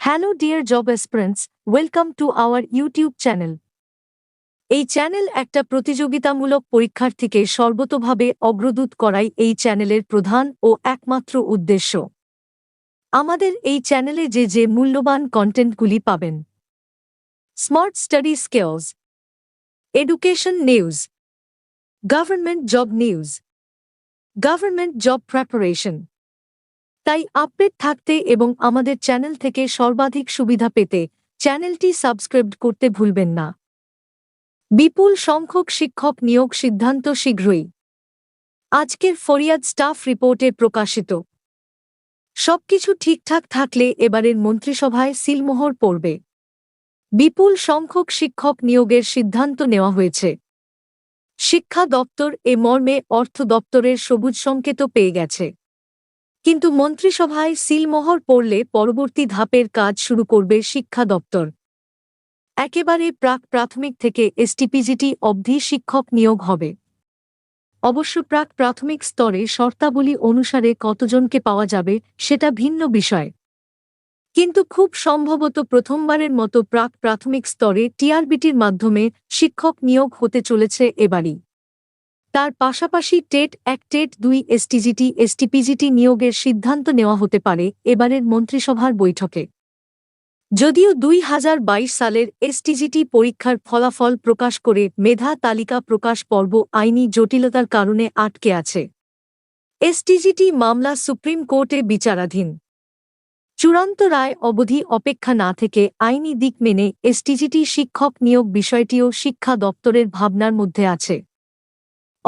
Hello dear job aspirants welcome to our YouTube channel এই channel একটা প্রতিযোগিতামূলক পরীক্ষার্থীকে সর্বতোভাবে অগ্রদূত করাই এই চ্যানেলের প্রধান ও একমাত্র উদ্দেশ্য। আমাদের এই চ্যানেলে যে যে মূল্যবান কন্টেন্টগুলি পাবেন। Smart study skills education news government job news government job preparation তাই আপডেট থাকতে এবং আমাদের চ্যানেল থেকে সর্বাধিক সুবিধা পেতে চ্যানেলটি সাবস্ক্রাইব করতে ভুলবেন না। বিপুল সংখ্যক শিক্ষক নিয়োগ সিদ্ধান্ত শীঘ্রই। আজকের ফরিয়াদ স্টাফ রিপোর্টে প্রকাশিত। সবকিছু ঠিকঠাক থাকলে এবারের মন্ত্রিসভায় সিলমোহর পড়বে। বিপুল সংখ্যক শিক্ষক নিয়োগের সিদ্ধান্ত নেওয়া হয়েছে। শিক্ষা দপ্তর এ মর্মে অর্থ দপ্তরের সবুজ সংকেত পেয়ে গেছে। কিন্তু মন্ত্রিসভায় সিলমোহর পড়লে পরবর্তী ধাপের কাজ শুরু করবে শিক্ষা দপ্তর। একেবারে প্রাক প্রাথমিক থেকে এসটিপিজিটি অবধি শিক্ষক নিয়োগ হবে। অবশ্য প্রাক প্রাথমিক স্তরে শর্তাবলী অনুসারে কতজনকে পাওয়া যাবে সেটা ভিন্ন বিষয়। কিন্তু খুব সম্ভবত প্রথমবারের মতো প্রাক প্রাথমিক স্তরে টিআরবিটির মাধ্যমে শিক্ষক নিয়োগ হতে চলেছে এবারই। তার পাশাপাশি টেট এক টেট দুই এসটিজিটি, এসটিপিজিটি নিয়োগের সিদ্ধান্ত নেওয়া হতে পারে এবারের মন্ত্রিসভার বৈঠকে। যদিও দুই হাজার বাইশ সালের এসটিজিটি পরীক্ষার ফলাফল প্রকাশ করে মেধা তালিকা প্রকাশ পর্ব আইনি জটিলতার কারণে আটকে আছে। এসটিজিটি মামলা সুপ্রিম কোর্টে বিচারাধীন। চূড়ান্ত রায় অবধি অপেক্ষা না থেকে আইনি দিক মেনে এসটিজিটি শিক্ষক নিয়োগ বিষয়টিও শিক্ষা দপ্তরের ভাবনার মধ্যে আছে।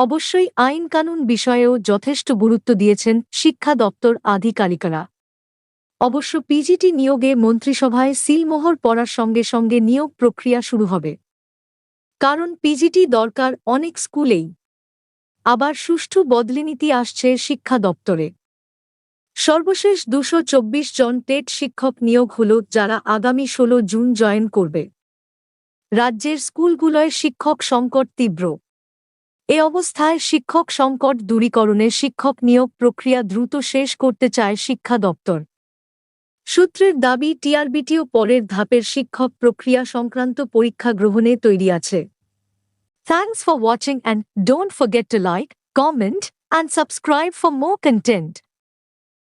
অবশ্যই আইন কানুন বিষয়েও যথেষ্ট গুরুত্ব দিয়েছেন শিক্ষা দপ্তর আধিকারিকরা। অবশ্য পিজিটি নিয়োগে মন্ত্রিসভায় সিলমোহর পড়ার সঙ্গে সঙ্গে নিয়োগ প্রক্রিয়া শুরু হবে। কারণ পিজিটি দরকার অনেক স্কুলেই। আবার সুষ্ঠু বদলিনীতি আসছে শিক্ষা দপ্তরে। সর্বশেষ দুশো জন টেট শিক্ষক নিয়োগ হল যারা আগামী ১৬ জুন জয়েন করবে। রাজ্যের স্কুলগুলোয় শিক্ষক সংকট তীব্র। এ অবস্থায় শিক্ষক সংকট দূরীকরণে শিক্ষক নিয়োগ প্রক্রিয়া দ্রুত শেষ করতে চায় শিক্ষা দপ্তর। সূত্রের দাবি, টিআরবিটিও পরের ধাপের শিক্ষক প্রক্রিয়া সংক্রান্ত পরীক্ষা গ্রহণে তৈরি আছে। Thanks for watching and don't forget to like comment and subscribe for more content